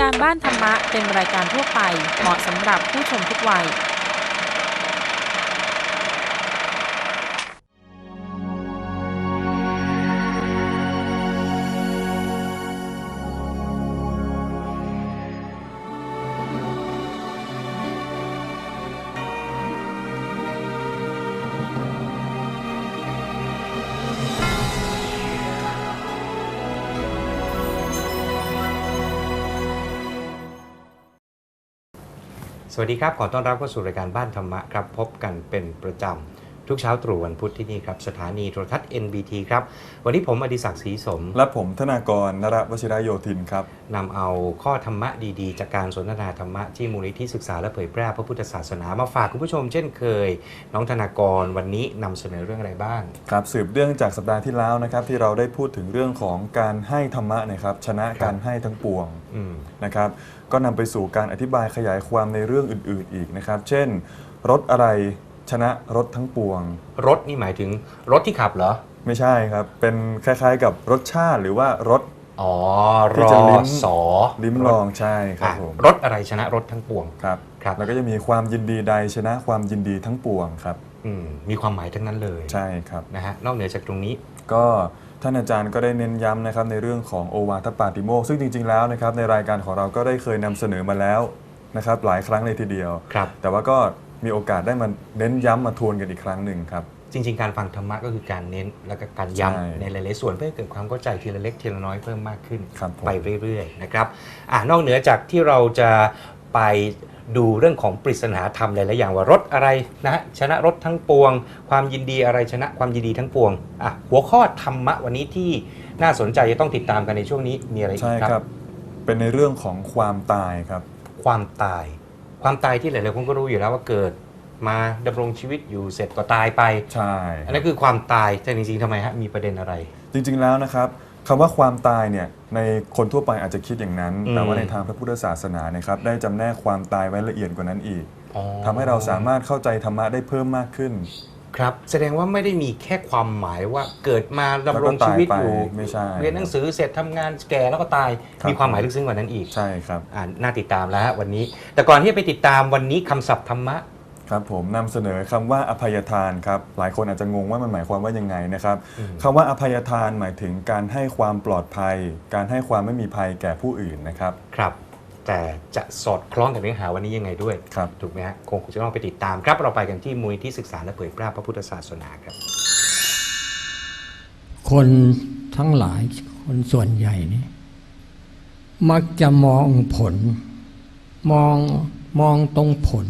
การบ้านธรรมะเป็นรายการทั่วไปเหมาะสำหรับผู้ชมทุกวัย สวัสดีครับ ขอต้อนรับเข้าสู่รายการบ้านธรรมะครับ พบกันเป็นประจำ ทุกเช้าตรู่วันพุธที่นี่ครับ สถานีโทรทัศน์ NBT ครับ วันนี้ผมอดิศักดิ์ศรีสม และผมธนากรนรวชิระโยธินครับนำเอาข้อธรรมะดีๆ จากการสนทนาธรรมะที่มูลนิธิศึกษาและเผยแพร่พระพุทธศาสนามาฝากคุณผู้ชมเช่นเคย น้องธนากรวันนี้นำเสนอเรื่องอะไรบ้าง ครับสืบเรื่องจากสัปดาห์ที่แล้วนะครับที่เราได้พูดถึงเรื่องของการให้ธรรมะนะครับชนะการให้ทั้งปวงอืม นะครับก็นำไปสู่การอธิบายขยายความในเรื่องอื่นๆอีกนะครับ เช่นรถอะไร ชนะรถทั้งปวง รถนี่หมายถึงรถที่ขับเหรอ ไม่ใช่ครับ เป็นคล้ายๆกับรสชาติหรือว่ารส อ๋อที่รจะลิ้อมสอลิ้มลองใช่ครับอะผมรถอะไรชนะรถทั้งปวง ครับครับ แล้วก็จะมีความยินดีใดชนะความยินดีทั้งปวงครับ อืมมีความหมายทั้งนั้นเลยใช่ครับ นะฮะนอกเหนือจากตรงนี้ ก็ท่านอาจารย์ก็ได้เน้นย้ำนะครับในเรื่องของโอวาทปาติโมกข์ซึ่งจริง ๆ แล้วนะครับในรายการของเราก็ได้เคยนำเสนอมาแล้วนะครับหลายครั้งเลยทีเดียว ครับ แต่ว่าก็ มีโอกาสได้มาเน้นย้ำมาทวนกันอีกครั้งหนึ่งครับ จริง ๆ การฟังธรรมะก็คือการเน้นแล้วก็การใช่ย้ำในหลายๆส่วนเพื่อให้เกิดความเข้าใจทีละเล็กทีละน้อยเพิ่มมากขึ้นครับผม ไปเรื่อยๆนะครับอ่านอกเหนือจากที่เราจะไปดูเรื่องของปริศนาธรรมหลายๆอย่างว่ารถอะไรนะฮะชนะรถทั้งปวง ความยินดีอะไรชนะความยินดีทั้งปวงอะหัวข้อธรรมะวันนี้ที่น่าสนใจจะต้องติดตามกันในช่วงนี้มีอะไรอีใช่กคครัรับ บ เป็นในเรื่องของความตายครับ ความตาย ความตายที่หลายๆคนก็รู้อยู่แล้วว่าเกิดมาดำรงชีวิตอยู่เสร็จก็ตายไป ใช่ อันนั้นคือความตายแต่จริงๆทำไมฮะมีประเด็นอะไร จริงๆแล้วนะครับคำว่าความตายเนี่ยในคนทั่วไปอาจจะคิดอย่างนั้น อืม แต่ว่าในทางพระพุทธศาสนานะครับได้จำแนกความตายไว้ละเอียดกว่านั้นอีกอ๋อทำให้เราสามารถเข้าใจธรรมะได้เพิ่มมากขึ้น ครับ แสดงว่าไม่ได้มีแค่ความหมายว่าเกิดมาดำรงแล้วก็ตายชีวิตไปอยู่ไม่ใช่เรียนหนังสือเสร็จทำงานแก่แล้วก็ตาย ครับ มีความหมายลึกซึ้งกว่านั้นอีกใช่ครับ อ่าน่าติดตามแล้วฮะวันนี้ แต่ก่อนที่จะไปติดตามวันนี้คำศัพท์ธรรมะ ครับผมนำเสนอคำว่าอภัยทานครับหลายคนอาจจะงงว่ามันหมายความว่ายังไงนะครับอืมคำว่าอภัยทานหมายถึงการให้ความปลอดภัย การให้ความไม่มีภัยแก่ผู้อื่นนะครับ ครับ แต่จะสอดคล้องกับเนื้อหาวันนี้ยังไงด้วยครับ ถูกไหมฮะคงจะต้องไปติดตามครับเราไปกันที่มูลนิธิศึกษาและเผยแพร่พระพุทธศาสนาครับ คนทั้งหลายคนส่วนใหญ่นี่มักจะมองผล มองมองตรงผล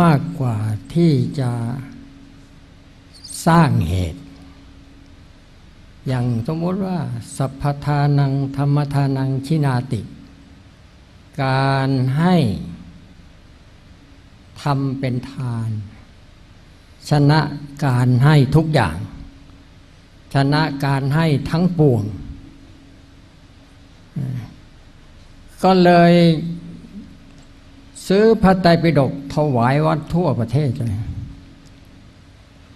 มากกว่าที่จะสร้างเหตุ อย่างสมมติว่า สัพพทานังธรรมทานังชินาติ การให้ทำเป็นทาน ชนะการให้ทุกอย่าง ชนะการให้ทั้งปวง ก็เลยซื้อพระไตรปิฎกถวายวัดทั่วประเทศเลย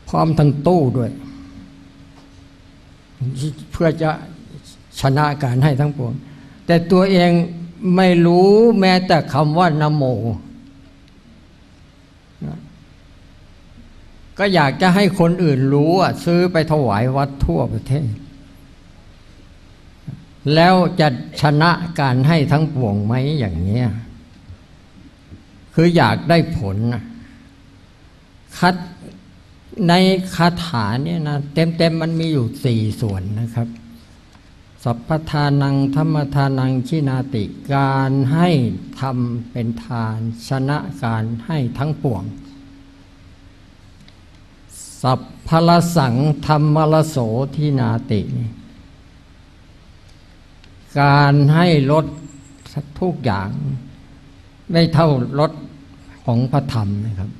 พร้อมทั้งตู้ด้วย เพื่อจะชนะการให้ทั้งปวง แต่ตัวเอง ไม่รู้แม้แต่คำว่านโม ก็อยากจะให้คนอื่นรู้อะซื้อไปถวายวัดทั่วประเทศ แล้วจะชนะการให้ทั้งปวงไหมอย่างเนี้ยคืออยากได้ผลนะคัดในคาถาเนี่ยนะเต็มๆมันมีอยู่สี่ส่วนนะครับ สัพพทานังธรรมทานังชินาติการให้ทำเป็นทาน ชนะการให้ทั้งปวง สัพพลสังธรรมลโสทินาติ การให้ลดทุกอย่าง ไม่เท่าลดของพระธรรมนะครับ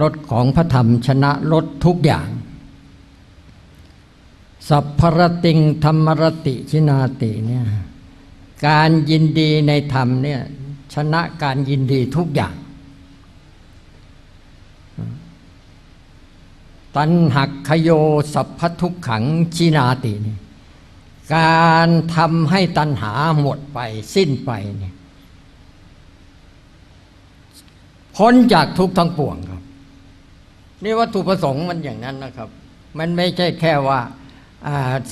ลดของพระธรรมชนะลดทุกอย่าง สัพพรติงธรรมรติชินาติเนี่ยการยินดีในธรรมเนี่ยชนะการยินดีทุกอย่าง ตันหักขโยสัพพทุกขังชินาติเนี่ยการทำให้ตัณหาหมดไปสิ้นไปเนี่ยพ้นจากทุกทั้งปวงครับ นี่วัตถุประสงค์มันอย่างนั้นนะครับ มันไม่ใช่แค่ว่า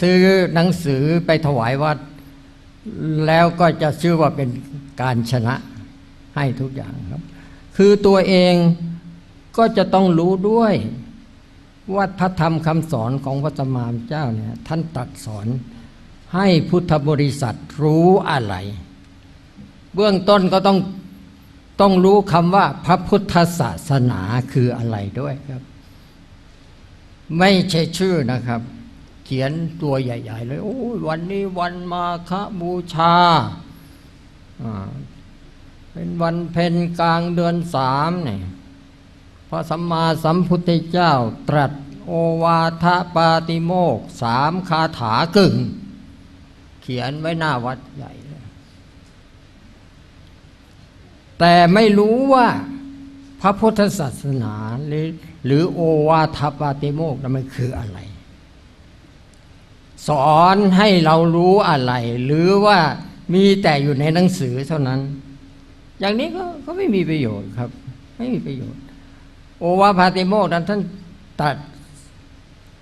ซื้อหนังสือไปถวายวัด แล้วก็จะชื่อว่าเป็นการชนะให้ทุกอย่างครับ คือตัวเองก็จะต้องรู้ด้วยว่าพระธรรมคำสอนของพระสัมมาสัมพุทธเจ้าเนี่ยท่านตรัดสอนให้พุทธบริษัทรู้อะไร เบื้องต้นก็ต้องต้องรู้คำว่าพระพุทธศาสนาคืออะไรด้วยครับ ไม่ใช่ชื่อนะครับ ขียนตัวใหญ่ ๆ เลยโอ้วันนี้วันมาฆบูชา เป็นวันเพ็ญกลางเดือนสามเนี่ยพระสัมมาสัมพุทธเจ้าตรัสโอวาทปาติโมกสามคาถากึ่ง เขียนไว้หน้าวัดใหญ่เลยแต่ไม่รู้ว่าพระพุทธศาสนาหรือหรือโอวาทปาติโมกนั้นมันคืออะไร สอนให้เรารู้อะไร หรือว่ามีแต่อยู่ในหนังสือเท่านั้น อย่างนี้ก็ก็ไม่มีประโยชน์ครับ ไม่มีประโยชน์ โอวาทปาติโมกนั้นท่านตัด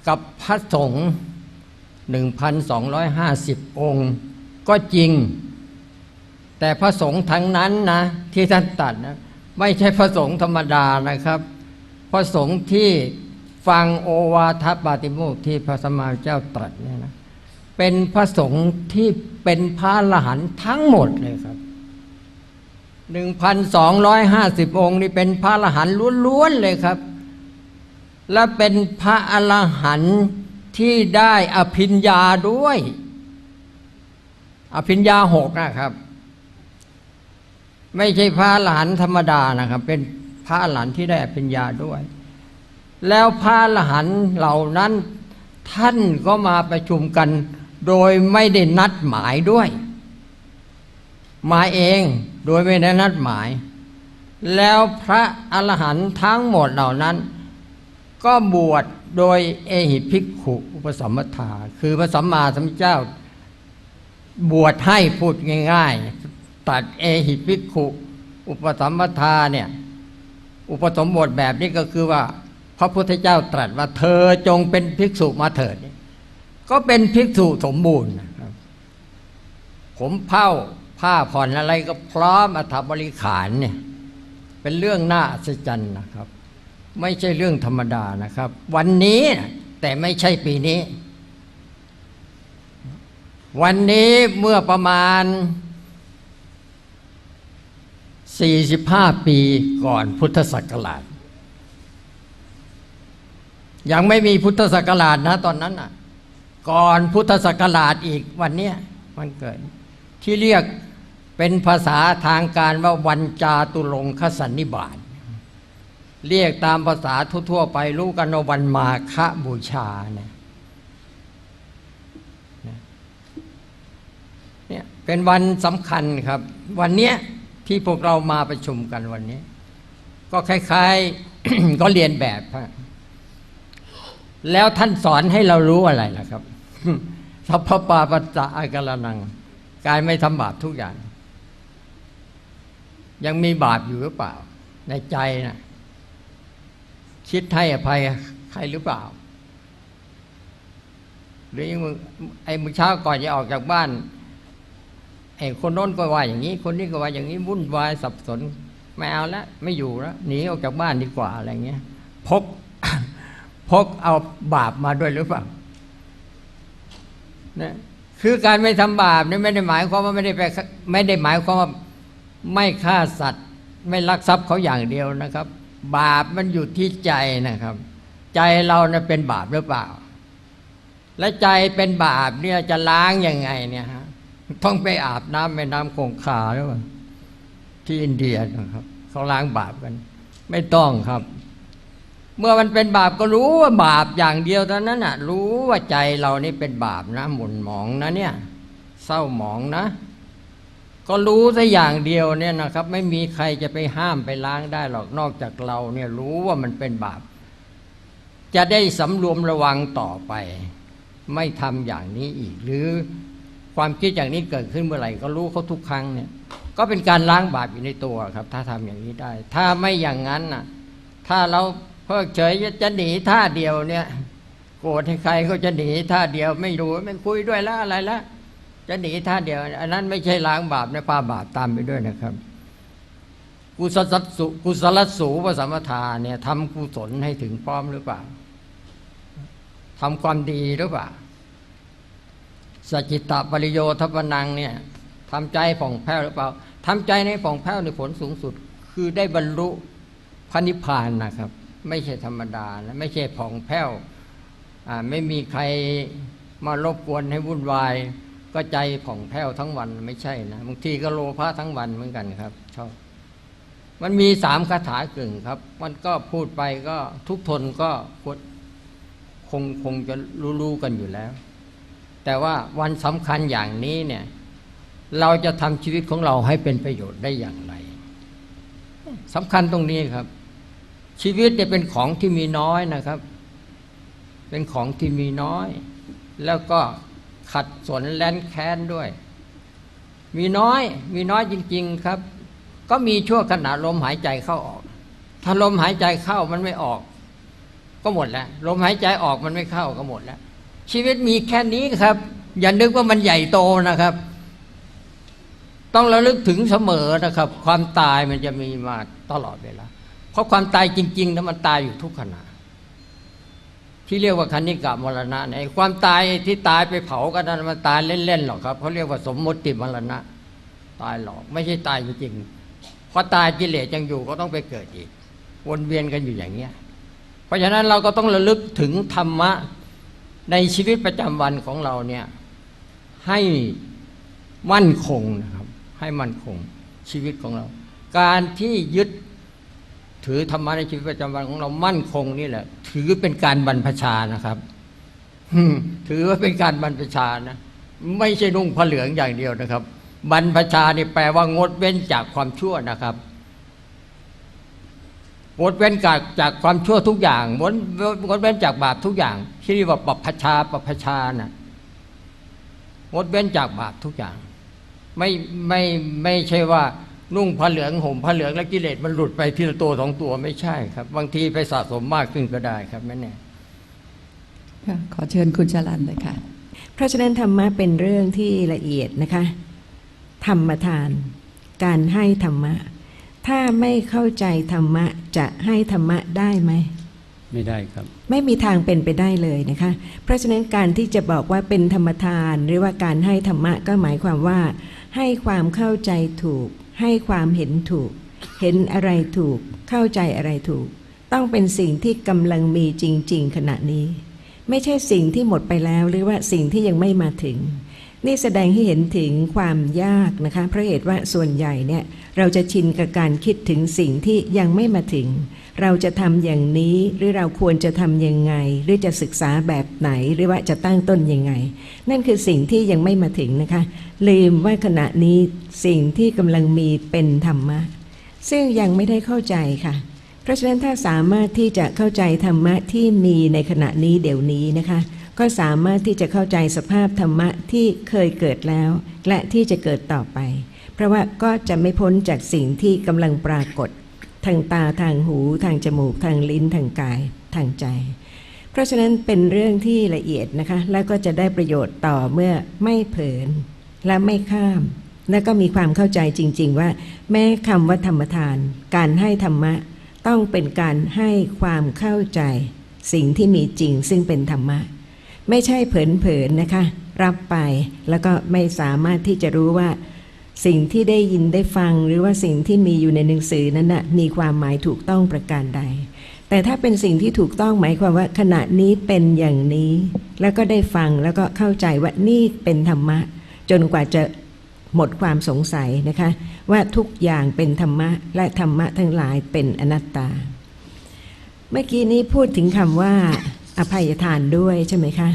กับพระสงฆ์หนึ่งพันสองร้อยห้าสิบองค์ ก็จริง แต่พระสงฆ์ทั้งนั้นนะที่ท่านตัดนะไม่ใช่พระสงฆ์ธรรมดานะครับ พระสงฆ์ที่ ฟังโอวาทปาติโมกที่พระสมมาเจ้าตรัสเนี่ยนะเป็นพระสงฆ์ที่เป็นพระอรหันทั้งหมดเลยครับหนึ่งพันสองร้อยห้าสิบองค์นี่เป็นพระอรหันล้วนๆเลยครับ และเป็นพระอรหันที่ได้อภิญญาด้วย อภิญญาหกนะครับ ไม่ใช่พระอรหันธรรมดานะครับ เป็นพระอรหันที่ได้อภิญญาด้วย แล้วพระอรหันต์เหล่านั้น ท่านก็มาประชุมกัน โดยไม่ได้นัดหมายด้วย มาเองโดยไม่ได้นัดหมาย แล้วพระอรหันต์ทั้งหมดเหล่านั้น ก็บวชโดยเอหิภิกขุอุปสมมทา คือพระสัมมาสัมพุทธเจ้า บวชให้พูดง่าย ๆ ตัดเอหิภิกขุ อุปสมมทาเนี่ยอุปสมบทแบบนี้ก็คือว่า พระพุทธเจ้าตรัสว่าเธอจงเป็นภิกษุมาเถิด ก็เป็นภิกษุสมบูรณ์ผมเผ้าผ้าผ่อนอะไรก็พร้อมอัฐบริขารเนี่ยเป็นเรื่องน่าอัศจรรย์นะครับ ไม่ใช่เรื่องธรรมดานะครับ วันนี้แต่ไม่ใช่ปีนี้ วันนี้เมื่อประมาณ 45 ปีก่อนพุทธศักราช ยังไม่มีพุทธศักราชนะ ตอนนั้นอะ ก่อนพุทธศักราชอีกวันเนี้ยวันเกิด ที่เรียกเป็นภาษาทางการว่าวันจาตุรงคสันนิบาตเรียกตามภาษาทั่วๆไปรู้กันว่าวันมาฆบูชาเนี่ยเนี่ยเป็นวันสำคัญครับ วันเนี้ยที่พวกเรามาประชุมกันวันนี้ ก็คล้ายๆ ก็เรียนแบบฮะ แล้วท่านสอนให้เรารู้อะไรล่ะครับสัพพปาปัสสะอาการนังกายไม่ทำบาปทุกอย่าง ยังมีบาปอยู่หรือเปล่า ในใจนะคิดให้อภัยใครหรือเปล่า หรือยังไอ้มึงเช้าก่อนจะออกจากบ้านไอ้คนโน้นก็ว่าอย่างนี้ คนนี้ก็ว่าอย่างนี้วุ่นวายสับสนไม่เอาแล้วไม่อยู่แล้วหนีออกจากบ้านดีกว่าอะไรเงี้ยพก พกเอาบาปมาด้วยหรือเปล่านะคือการไม่ทำบาปนี่ไม่ได้หมายความว่าไม่ได้ไปไม่ได้หมายความว่าไม่ฆ่าสัตว์ ไม่ลักทรัพย์เขาอย่างเดียวนะครับ บาปมันอยู่ที่ใจนะครับ ใจเราเนี่ยเป็นบาปหรือเปล่า และใจเป็นบาปเนี่ยจะล้างยังไงเนี่ยฮะต้องไปอาบน้ำแม่น้ำคงคาหรือเปล่าที่อินเดียนะครับเขาล้างบาปกัน ไม่ต้องครับ เมื่อมันเป็นบาปก็รู้ว่าบาปอย่างเดียวเท่านั้นน่ะ รู้ว่าใจเรานี่เป็นบาปนะหมุนหมองนะเนี่ย เศร้าหมองนะ ก็รู้ซะอย่างเดียวเนี่ยนะครับ ไม่มีใครจะไปห้ามไปล้างได้หรอกนอกจากเราเนี่ยรู้ว่ามันเป็นบาป จะได้สำรวมระวังต่อไป ไม่ทำอย่างนี้อีก หรือความคิดอย่างนี้เกิดขึ้นเมื่อไหร่ก็รู้เขาทุกครั้งเนี่ย ก็เป็นการล้างบาปอยู่ในตัวครับ ถ้าทำอย่างนี้ได้ ถ้าไม่อย่างนั้นน่ะ ถ้าเรา พิกเฉยจะหนีท่าเดียวเนี่ย โกรธใใครก็จะหนีท่าเดียวไม่รู้ไม่คุยด้วยแล้วอะไรแล้วจะหนีท่าเดียว อันนั้นไม่ใช่ล้างบาปในปาบาปตามไปด้วยนะครับ กุศลสุกุศลสูปสัมทาเนี่ยทำกุศลให้ถึงพร้อมหรือเปล่าทำความดีหรือเปล่าสัจจิตะปริโยทปนังเนี่ยทำใจผ่องแผ้วหรือเปล่าทำใจในผ่องแผ้วในผลสูงสุด คือได้บรรลุพระนิพพานนะครับ ไม่ใช่ธรรมดานะไม่ใช่ผ่องแผ้วไม่มีใครมารบกวนให้วุ่นวาย ก็ใจผ่องแผ้วทั้งวันไม่ใช่นะบางทีก็โลภะทั้งวันเหมือนกันครับชอบมันมีสามคาถากึ่งครับ มันก็พูดไปก็ทุกทนก็ควรคงคงจะรู้ๆกันอยู่แล้ว แต่ว่าวันสำคัญอย่างนี้เนี่ย เราจะทำชีวิตของเราให้เป็นประโยชน์ได้อย่างไรสำคัญตรงนี้ครับ ชีวิตเนี่ยเป็นของที่มีน้อยนะครับ เป็นของที่มีน้อย แล้วก็ขัดสนแลนแค้นด้วย มีน้อย มีน้อยจริง ๆครับ ก็มีชั่วขณะลมหายใจเข้าออก ถ้าลมหายใจเข้ามันไม่ออก ก็หมดแล้ว ลมหายใจออกมันไม่เข้าก็หมดแล้ว ชีวิตมีแค่นี้ครับ อย่านึกว่ามันใหญ่โตนะครับ ต้องระลึกถึงเสมอนะครับ ความตายมันจะมีมาตลอดเวลา ราะความตายจริงๆนะมันตายอยู่ทุกขณะ ที่เรียกว่าคณิกะมรณะเนี่ยไอ้ความตายที่ตายไปเผากันนั้นมันตายเล่นๆหรอกครับเขาเรียกว่าสมมติมรณะ ตายหรอก ไม่ใช่ตายจริงๆพราะตายกิเลสยังอยู่ก็ต้องไปเกิดอีก วนเวียนกันอยู่อย่างเงี้ย เพราะฉะนั้นเราก็ต้องระลึกถึงธรรมะในชีวิตประจำวันของเราเนี่ยให้มั่นคงนะครับ ให้มั่นคงชีวิตของเรา การที่ยึด ถือธรรมะในชีวิตประจำวันของเรามั่นคงนี่แหละ ถือเป็นการบรรพชานะครับอืมถือว่าเป็นการบรรพชานะไม่ใช่นุ่งผ้าเหลืองอย่างเดียวนะครับ บรรพชานี่แปลว่างดเว้นจากความชั่วนะครับงดเว้นจากจากความชั่วทุกอย่างงดงดเว้นจากบาปทุกอย่างที่เรียกว่าปัปพชาปัปพชานะ่ะงดเว้นจากบาปทุกอย่าง ไม่ไม่ไม่ใช่ว่า นุ่งผ้าเหลืองห่มผ้าเหลืองแล้วกิเลสมันหลุดไปทีละตัวสองตัวไม่ใช่ครับ บางทีไปสะสมมากขึ้นก็ได้ครับแม่แน่ค่ะขอเชิญคุณจรันเลยค่ะ เพราะฉะนั้นธรรมะเป็นเรื่องที่ละเอียดนะคะ ธรรมทาน การให้ธรรมะ ถ้าไม่เข้าใจธรรมะจะให้ธรรมะได้ไหมไม่ได้ครับ ไม่มีทางเป็นไปได้เลยนะคะ เพราะฉะนั้นการที่จะบอกว่าเป็นธรรมทาน หรือว่าการให้ธรรมะก็หมายความว่า ให้ความเข้าใจถูก ให้ความเห็นถูก เห็นอะไรถูก เข้าใจอะไรถูก ต้องเป็นสิ่งที่กำลังมีจริง ๆ ขณะนี้ ไม่ใช่สิ่งที่หมดไปแล้วหรือว่าสิ่งที่ยังไม่มาถึง นี่แสดงให้เห็นถึงความยากนะคะเพราะเหตุว่าส่วนใหญ่เนี่ยเราจะชินกับการคิดถึงสิ่งที่ยังไม่มาถึง เราจะทำอย่างนี้หรือเราควรจะทำยังไง หรือจะศึกษาแบบไหนหรือว่าจะตั้งต้นยังไง นั่นคือสิ่งที่ยังไม่มาถึงนะคะ ลืมว่าขณะนี้สิ่งที่กำลังมีเป็นธรรมะ ซึ่งยังไม่ได้เข้าใจค่ะ เพราะฉะนั้นถ้าสามารถที่จะเข้าใจธรรมะที่มีในขณะนี้เดี๋ยวนี้นะคะ ก็สามารถที่จะเข้าใจสภาพธรรมะที่เคยเกิดแล้ว และที่จะเกิดต่อไป เพราะว่าก็จะไม่พ้นจากสิ่งที่กำลังปรากฏ ทางตาทางหู ทางจมูก ทางลิ้นทางกาย ทางใจ เพราะฉะนั้นเป็นเรื่องที่ละเอียดนะคะ แล้วก็จะได้ประโยชน์ต่อเมื่อไม่เผลอและไม่ข้าม และก็มีความเข้าใจจริง ๆ ว่า แม้คำว่าธรรมทาน การให้ธรรมะต้องเป็นการให้ความเข้าใจ สิ่งที่มีจริงซึ่งเป็นธรรมะ ไม่ใช่เผลอๆนะคะ รับไปแล้วก็ไม่สามารถที่จะรู้ว่าสิ่งที่ได้ยินได้ฟังหรือว่าสิ่งที่มีอยู่ในหนังสือนั้นน่ะมีความหมายถูกต้องประการใด แต่ถ้าเป็นสิ่งที่ถูกต้องหมายความว่าขณะนี้เป็นอย่างนี้ แล้วก็ได้ฟังแล้วก็เข้าใจว่านี่เป็นธรรมะ จนกว่าจะหมดความสงสัยนะคะ ว่าทุกอย่างเป็นธรรมะและธรรมะทั้งหลายเป็นอนัตตา เมื่อกี้นี้พูดถึงคำว่า อภัยทานด้วยใช่ไหมคะ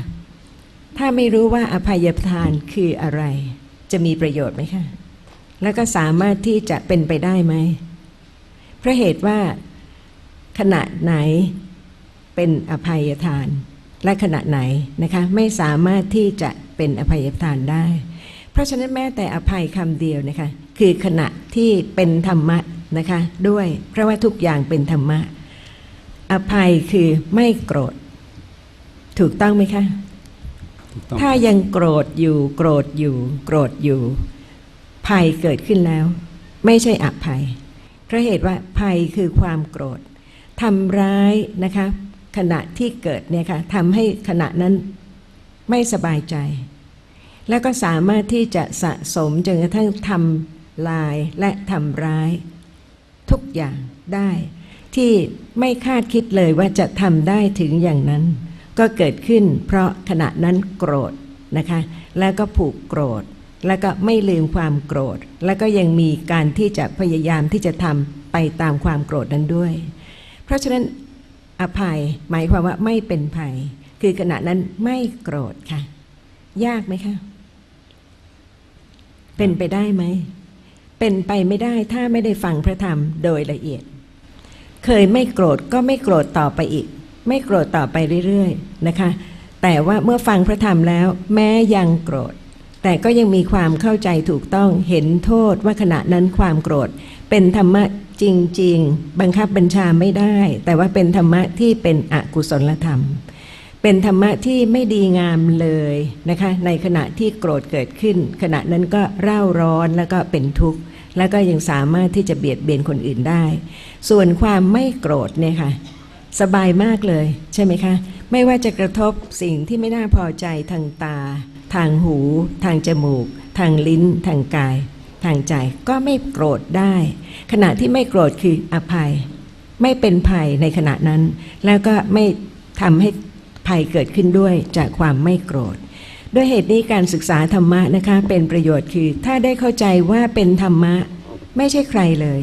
ถ้าไม่รู้ว่าอภัยทานคืออะไร จะมีประโยชน์ไหมคะ แล้วก็สามารถที่จะเป็นไปได้ไหมเพราะเหตุว่าขณะไหนเป็นอภัยทาน และขณะไหนนะคะไม่สามารถที่จะเป็นอภัยทานได้ เพราะฉะนั้นแม้แต่อภัยคำเดียวนะคะคือขณะที่เป็นธรรมะนะคะด้วยเพราะว่าทุกอย่างเป็นธรรมะ อภัยคือไม่โกรธ ถูกต้องไหมคะถูกต้องถ้ายังโกรธอยู่ โกรธอยู่ โกรธอยู่ ภัยเกิดขึ้นแล้ว ไม่ใช่อภัยเพราะเหตุว่าภัยคือความโกรธทำร้ายนะคะ ขณะที่เกิดเนี่ยค่ะทำให้ขณะนั้นไม่สบายใจ แล้วก็สามารถที่จะสะสมจนกระทั่งทำลายและทำร้าย ทุกอย่างได้ ที่ไม่คาดคิดเลยว่าจะทำได้ถึงอย่างนั้น ก็เกิดขึ้น เพราะขณะนั้นโกรธนะคะ แล้วก็ผูกโกรธ แล้วก็ไม่ลืมความโกรธ แล้วก็ยังมีการที่จะพยายามที่จะทำไปตามความโกรธนั้นด้วย เพราะฉะนั้นอภัยหมายความว่าไม่เป็นภัย คือขณะนั้นไม่โกรธค่ะ ยากไหมคะเป็นไปได้ไหม เป็นไปไม่ได้ถ้าไม่ได้ฟังพระธรรมโดยละเอียด เคยไม่โกรธก็ไม่โกรธต่อไปอีก ไม่โกรธต่อไปเรื่อยๆนะคะ แต่ว่าเมื่อฟังพระธรรมแล้ว แม้ยังโกรธ แต่ก็ยังมีความเข้าใจถูกต้องเห็นโทษว่าขณะนั้นความโกรธ เป็นธรรมะจริง ๆ บังคับบัญชาไม่ได้ แต่ว่าเป็นธรรมะที่เป็นอกุศลธรรม เป็นธรรมะที่ไม่ดีงามเลยนะคะ ในขณะที่โกรธเกิดขึ้น ขณะนั้นก็เร่าร้อนแล้วก็เป็นทุกข์แล้วก็ยังสามารถที่จะเบียดเบียนคนอื่นได้ ส่วนความไม่โกรธเนี่ยค่ะ สบายมากเลย ใช่ไหมคะ ไม่ว่าจะกระทบสิ่งที่ไม่น่าพอใจทางตา ทางหู ทางจมูก ทางลิ้น ทางกาย ทางใจก็ไม่โกรธได้ ขณะที่ไม่โกรธคืออภัย ไม่เป็นภัยในขณะนั้น แล้วก็ไม่ทำให้ภัยเกิดขึ้นด้วยจากความไม่โกรธด้วยเหตุนี้การศึกษาธรรมะนะคะเป็นประโยชน์คือ ถ้าได้เข้าใจว่าเป็นธรรมะ ไม่ใช่ใครเลย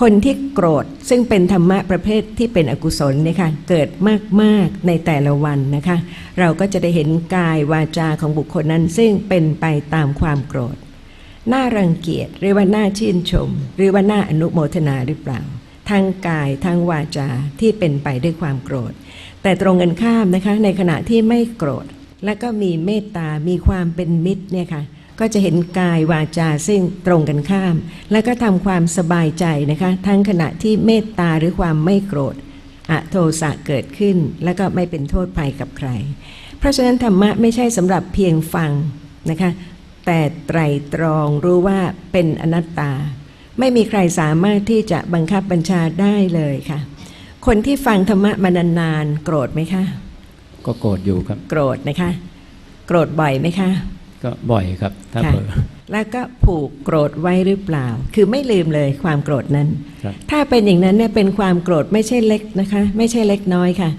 คนที่โกรธซึ่งเป็นธรรมะประเภทที่เป็นอกุศลเนี่ยค่ะเกิดมาก ๆ ในแต่ละวันนะคะ เราก็จะได้เห็นกายวาจาของบุคคลนั้นซึ่งเป็นไปตามความโกรธน่ารังเกียจหรือว่าน่าชื่นชม หรือว่าน่าอนุโมทนาหรือเปล่า ทั้งกายทั้งวาจาที่เป็นไปด้วยความโกรธ แต่ตรงกันข้ามนะคะในขณะที่ไม่โกรธ และก็มีเมตตามีความเป็นมิตรเนี่ยค่ะ ก็จะเห็นกายวาจาซึ่งตรงกันข้าม แล้วก็ทำความสบายใจนะคะ ทั้งขณะที่เมตตาหรือความไม่โกรธอะโทสะเกิดขึ้น แล้วก็ไม่เป็นโทษภัยกับใคร เพราะฉะนั้นธรรมะไม่ใช่สำหรับเพียงฟังนะคะ แต่ไตรตรองรู้ว่าเป็นอนัตตา ไม่มีใครสามารถที่จะบังคับบัญชาได้เลยค่ะ คนที่ฟังธรรมะมานานๆโกรธไหมคะ ก็โกรธอยู่ครับ โกรธนะคะ โกรธบ่อยไหมคะ ก็บ่อยครับ ถ้าค่ะเผลอแล้วก็ผูกโกรธไว้หรือเปล่า คือไม่ลืมเลยความโกรธนั้นครับถ้าเป็นอย่างนั้นเนี่ยเป็นความโกรธไม่ใช่เล็กนะคะ ไม่ใช่เล็กน้อยค่ะ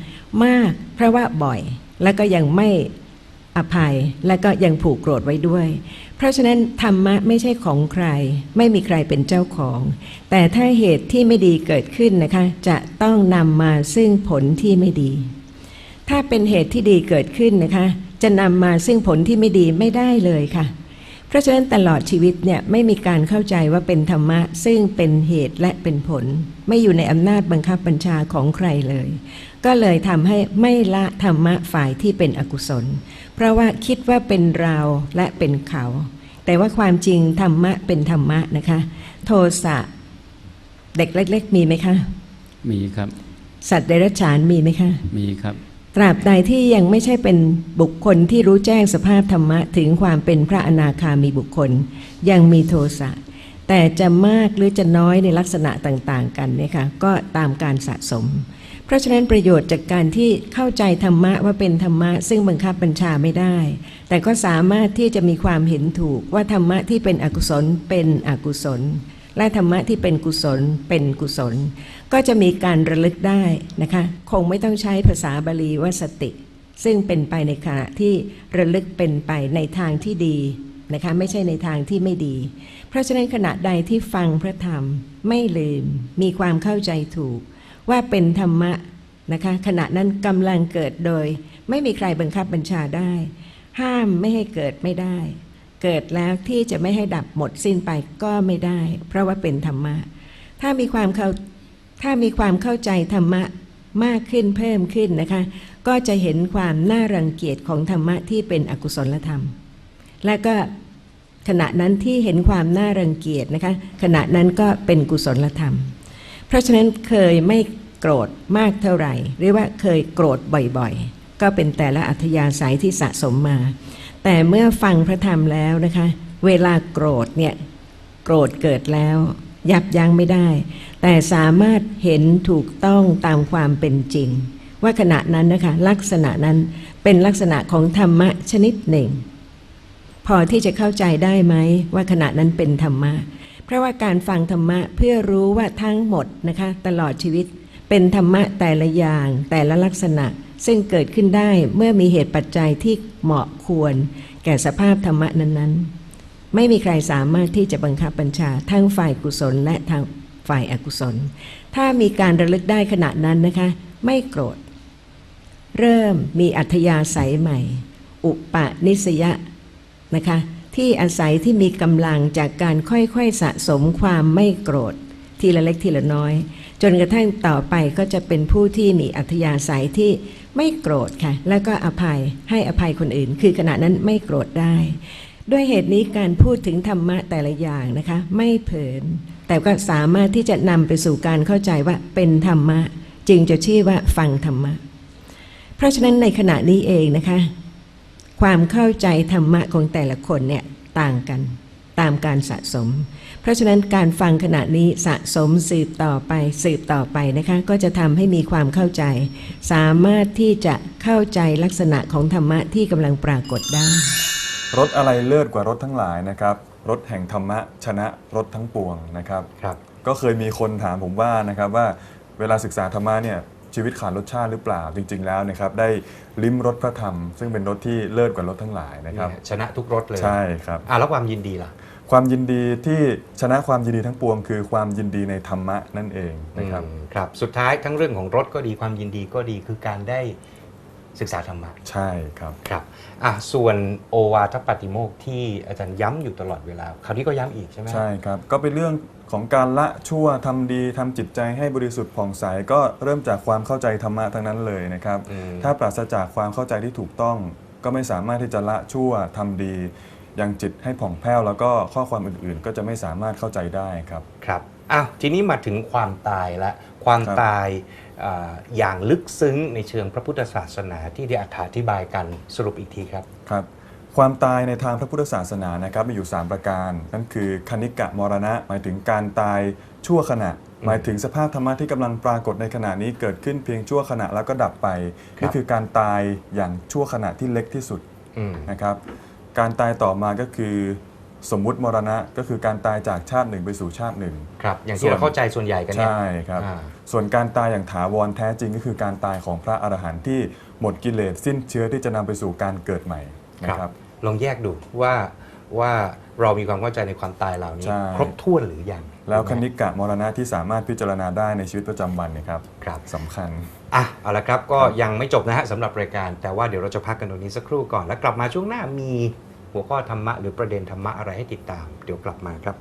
มากเพราะว่าบ่อย แล้วก็ยังไม่อภัย แล้วก็ยังผูกโกรธไว้ด้วย เพราะฉะนั้นธรรมะไม่ใช่ของใคร ไม่มีใครเป็นเจ้าของ แต่ถ้าเหตุที่ไม่ดีเกิดขึ้นนะคะ จะต้องนำมาซึ่งผลที่ไม่ดี ถ้าเป็นเหตุที่ดีเกิดขึ้นนะคะ จะนำมาซึ่งผลที่ไม่ดีไม่ได้เลยค่ะ เพราะฉะนั้นตลอดชีวิตเนี่ยไม่มีการเข้าใจว่าเป็นธรรมะ ซึ่งเป็นเหตุและเป็นผล ไม่อยู่ในอำนาจบังคับบัญชาของใครเลย ก็เลยทำให้ไม่ละธรรมะฝ่ายที่เป็นอกุศล เพราะว่าคิดว่าเป็นเราและเป็นเขา แต่ว่าความจริงธรรมะเป็นธรรมะนะคะ โทสะเด็กเล็ก ๆ มีไหมคะ มีครับ สัตว์เดรัจฉานมีไหมคะ มีครับ ตราบใดที่ยังไม่ใช่เป็นบุคคลที่รู้แจ้งสภาพธรรมะถึงความเป็นพระอนาคามีบุคคล ยังมีโทสะแต่จะมากหรือจะน้อยในลักษณะต่างๆ กันนี่ยค่ะก็ตามการสะสม เพราะฉะนั้นประโยชน์จากการที่เข้าใจธรรมะว่าเป็นธรรมะ ซึ่งบังคับบัญชาไม่ได้ แต่ก็สามารถที่จะมีความเห็นถูกว่าธรรมะที่เป็นอกุศลเป็นอกุศล และธรรมะที่เป็นกุศลเป็นกุศล ก็จะมีการระลึกได้นะคะ คงไม่ต้องใช้ภาษาบาลีว่าสติ ซึ่งเป็นไปในขณะที่ระลึกเป็นไปในทางที่ดีนะคะไม่ใช่ในทางที่ไม่ดี เพราะฉะนั้นขณะใดที่ฟังพระธรรมไม่ลืมมีความเข้าใจถูก ว่าเป็นธรรมะนะคะขณะนั้นกำลังเกิดโดย ไม่มีใครบังคับบัญชาได้ ห้ามไม่ให้เกิดไม่ได้ เกิดแล้วที่จะไม่ให้ดับหมดสิ้นไปก็ไม่ได้ เพราะว่าเป็นธรรมะ ถ้ามีความเข้าถ้ามีความเข้าใจธรรมะมากขึ้นเพิ่มขึ้นนะคะ ก็จะเห็นความน่ารังเกียจของธรรมะที่เป็นอกุศลธรรม และก็ขณะนั้นที่เห็นความน่ารังเกียจนะคะ ขณะนั้นก็เป็นกุศลธรรม เพราะฉะนั้นเคยไม่โกรธมากเท่าไหร่ หรือว่าเคยโกรธบ่อยๆ ก็เป็นแต่ละอัธยาศัยที่สะสมมา แต่เมื่อฟังพระธรรมแล้วนะคะ เวลาโกรธเนี่ยโกรธเกิดแล้ว ยับยั้งไม่ได้ แต่สามารถเห็นถูกต้องตามความเป็นจริง ว่าขณะนั้นนะคะ ลักษณะนั้นเป็นลักษณะของธรรมะชนิดหนึ่ง พอที่จะเข้าใจได้ไหมว่าขณะนั้นเป็นธรรมะ เพราะว่าการฟังธรรมะเพื่อรู้ว่าทั้งหมดนะคะ ตลอดชีวิต เป็นธรรมะแต่ละอย่างแต่ละลักษณะ ซึ่งเกิดขึ้นได้เมื่อมีเหตุปัจจัยที่เหมาะควร แก่สภาพธรรมะนั้นๆ ไม่มีใครสามารถที่จะบังคับบัญชาทั้งฝ่ายกุศลและทางฝ่ายอกุศล ถ้ามีการระลึกได้ขณะนั้นนะคะ ไม่โกรธ เริ่มมีอัธยาศัยใหม่ อุปนิสยะนะคะที่อาศัยที่มีกำลังจากการค่อยๆสะสมความไม่โกรธ ทีละเล็กทีละน้อย จนกระทั่งต่อไปก็จะเป็นผู้ที่มีอัธยาศัยที่ ไม่โกรธค่ะ แล้วก็อภัยให้อภัยคนอื่น คือขณะนั้นไม่โกรธได้ ด้วยเหตุนี้การพูดถึงธรรมะแต่ละอย่างนะคะ ไม่เผลนแต่ก็สามารถที่จะนำไปสู่การเข้าใจว่าเป็นธรรมะ จึงจะชื่อว่าฟังธรรมะ เพราะฉะนั้นในขณะนี้เองนะคะ ความเข้าใจธรรมะของแต่ละคนเนี่ยต่างกัน ตามการสะสม เพราะฉะนั้นการฟังขณะนี้สะสมสืบต่อไปสืบต่อไปนะคะก็จะทำให้มีความเข้าใจ สามารถที่จะเข้าใจลักษณะของธรรมะที่กำลังปรากฏได้ รถอะไรเลิศกว่ารถทั้งหลายนะครับรถแห่งธรรมะชนะรถทั้งปวงนะครับครับก็เคยมีคนถามผมว่านะครับว่าเวลาศึกษาธรรมะเนี่ยชีวิตขาดรสชาติหรือเปล่าจริง ๆ แล้วนะครับได้ลิ้มรสพระธรรม ซึ่งเป็นรสที่เลิศกว่ารสทั้งหลายนะครับ ชนะทุกรถเลยใช่ครับอะแล้วความยินดีล่ะ ความยินดีที่ชนะความยินดีทั้งปวง คือความยินดีในธรรมะนั่นเองนะครับ อืมครับ สุดท้ายทั้งเรื่องของรถก็ดีความยินดีก็ดีคือการได้ศึกษาธรรมะใช่ครับ ครับอะส่วนโอวาทปาติโมกข์ที่อาจารย์ย้ำอยู่ตลอดเวลา คราวนี้ก็ย้ำอีกใช่ไหม ใช่ครับ ก็เป็นเรื่องของการละชั่วทำดีทำจิตใจให้บริสุทธิ์ผ่องใสก็เริ่มจากความเข้าใจธรรมะทั้งนั้นเลยนะครับ อืม ถ้าปราศจากความเข้าใจที่ถูกต้อง ก็ไม่สามารถที่จะละชั่วทำดี ยังจิตให้ผ่องแผ้วแล้วก็ข้อความอื่นๆ ก็จะไม่สามารถเข้าใจได้ครับ ครับอะทีนี้มาถึงความตายละความครับ ตายอ่าอย่างลึกซึ้งในเชิงพระพุทธศาสนาที่ได้อธิบายกันสรุปอีกทีครับ ครับความตายในทางพระพุทธศาสนานะครับมีอยู่ 3 ประการ นั่นคือคณิกะมรณะ หมายถึงการตายชั่วขณะ หมายถึงสภาพธรรมะที่กำลังปรากฏในขณะนี้เกิดขึ้นเพียงชั่วขณะแล้วก็ดับไปครับ นี่คือการตายอย่างชั่วขณะที่เล็กที่สุดอืมนะครับ การตายต่อมาก็คือสมมุติมรณะก็คือการตายจากชาติหนึ่งไปสู่ชาติหนึ่ง ครับอย่างส่ที่วนเราเข้าใจส่วนใหญ่กันเนี่ย ใช่ครับ อ่า ส่วนการตายอย่างถาวรแท้จริงก็คือการตายของพระอรหันต์ที่หมดกิเลสสิ้นเชื้อที่จะนำไปสู่การเกิดใหม่นะครับ ลองแยกดูว่าว่าเรามีความเข้าใจในความตายเหล่านี้ ใช่ ครบถ้วนหรือยังแล้วคถูกไหมณิกะมรณะที่สามารถพิจารณาได้ในชีวิตประจำวันเนะครับครับ สำคัญ อะเอาละครับก็ยังไม่จบนะฮะสำหรับรายการ แต่ว่าเดี๋ยวเราจะพักกันตรงนี้สักครู่ก่อนแล้วกลับมาช่วงหน้ามี หัวข้อธรรมะหรือประเด็นธรรมะอะไรให้ติดตาม เดี๋ยวกลับมาครับ